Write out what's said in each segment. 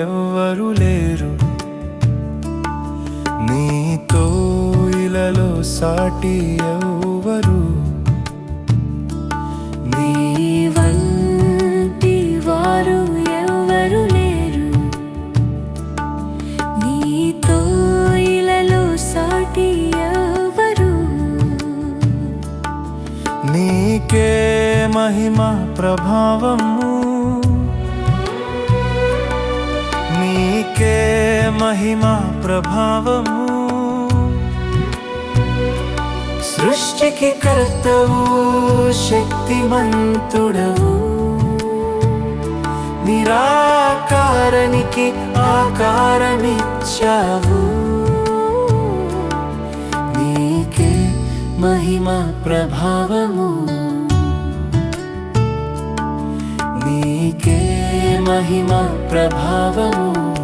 ఎవ్వరు లేరు. నీతో ఇలలో సాటి ఎవ్వరు. నీ వంటి వారు ఎవరు లేరు. నీతో ఇలలో సాటి ఎవరు నీకే మహిమ ప్రభావము మహిమా ప్రభావము. సృష్టికి కర్తవు శక్తిమంతుడవు. నిరాకారానికి ఆకారమిచ్చావు. నీకే మహిమ ప్రభావము. నీకే మహిమ ప్రభావము.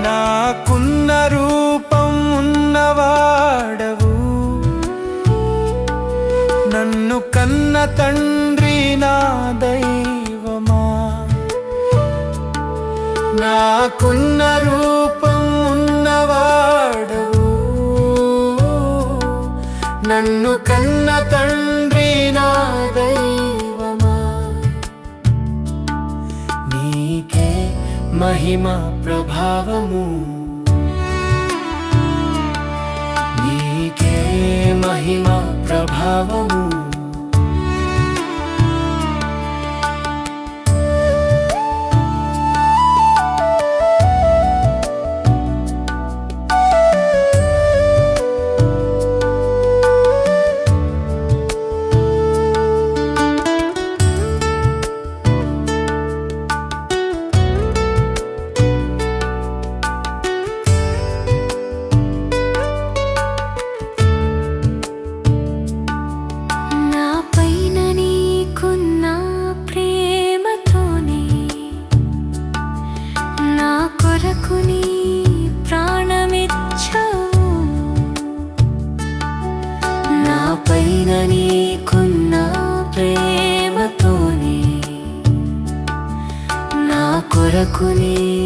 నాకున్న రూపం ఉన్నవాడవు. నన్ను కన్న తండ్రి నా దైవమా? నాకున్న రూపం ఉన్నవాడవు. నన్ను కన్న తండ్రి మహిమ ప్రభావము. నీకే మహిమ ప్రభావము. నా కొరకు నీ ప్రాణమిచ్చావు